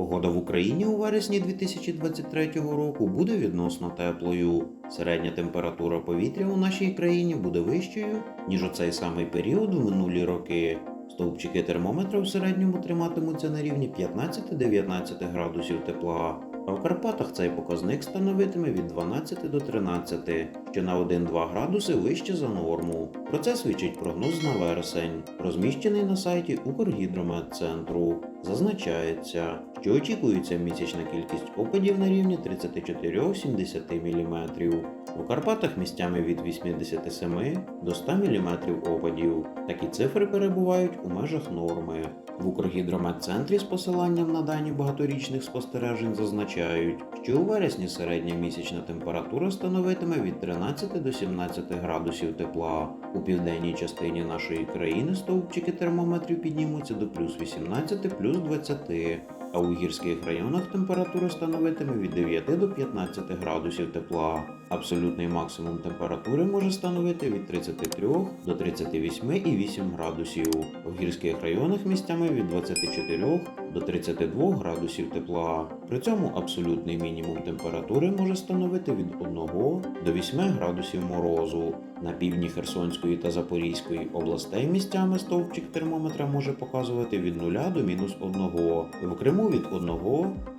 Погода в Україні у вересні 2023 року буде відносно теплою. Середня температура повітря у нашій країні буде вищою, ніж у цей самий період в минулі роки. Стовпчики термометра в середньому триматимуться на рівні 15-19 градусів тепла, а в Карпатах цей показник становитиме від 12 до 13, що на 1-2 градуси вище за норму. Про це свідчить прогноз на вересень, розміщений на сайті Укргідрометцентру. Зазначається, що очікується місячна кількість опадів на рівні 34-70 мм. У Карпатах місцями від 87 до 100 мм опадів. Такі цифри перебувають у межах норми. В Укргідрометцентрі з посиланням на дані багаторічних спостережень зазначають, що у вересні середня місячна температура становитиме від 13 до 17 градусів тепла. У південній частині нашої країни стовпчики термометрів піднімуться до плюс 18 плюс 20, а у гірських районах температура становитиме від 9 до 15 градусів тепла. Абсолютний максимум температури може становити від 33 до 38,8 градусів. У гірських районах місцями від 24 до 32 градусів тепла. При цьому абсолютний мінімум температури може становити від 1 до 8 градусів морозу. На півдні Херсонської та Запорізької областей місцями стовпчик термометра може показувати від 0 до мінус 1, в Криму від 1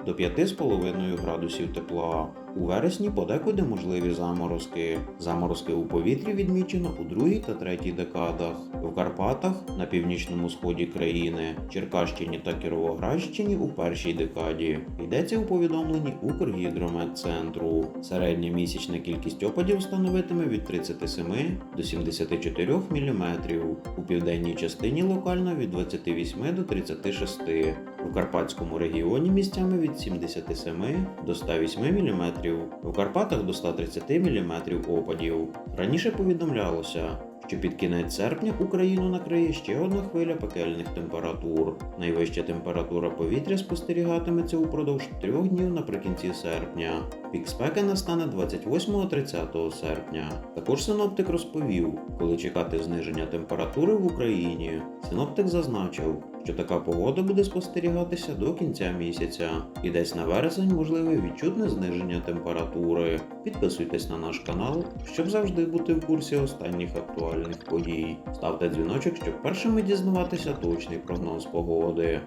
до 5,5 градусів тепла. У вересні подекуди можливі заморозки. Заморозки у повітрі відмічено у другій та третій декадах. В Карпатах на північному сході країни, Черкащині та Кіровоградщині у першій декаді. Йдеться у повідомленні Укргідрометцентру. Середня місячна кількість опадів становитиме від 37 до 74 мм. У південній частині локально від 28 до 36 у Карпатському регіоні місцями від 77 до 108 мм, в Карпатах до 130 мм опадів. Раніше повідомлялося, що під кінець серпня Україну накриє ще одна хвиля пекельних температур. Найвища температура повітря спостерігатиметься упродовж трьох днів наприкінці серпня. Пік спеки настане 28-30 серпня. Також синоптик розповів, коли чекати зниження температури в Україні. Синоптик зазначив, що така погода буде спостерігатися до кінця місяця, і десь на вересень можливе відчутне зниження температури. Підписуйтесь на наш канал, щоб завжди бути в курсі останніх актуальних подій. Ставте дзвіночок, щоб першими дізнаватися точний прогноз погоди.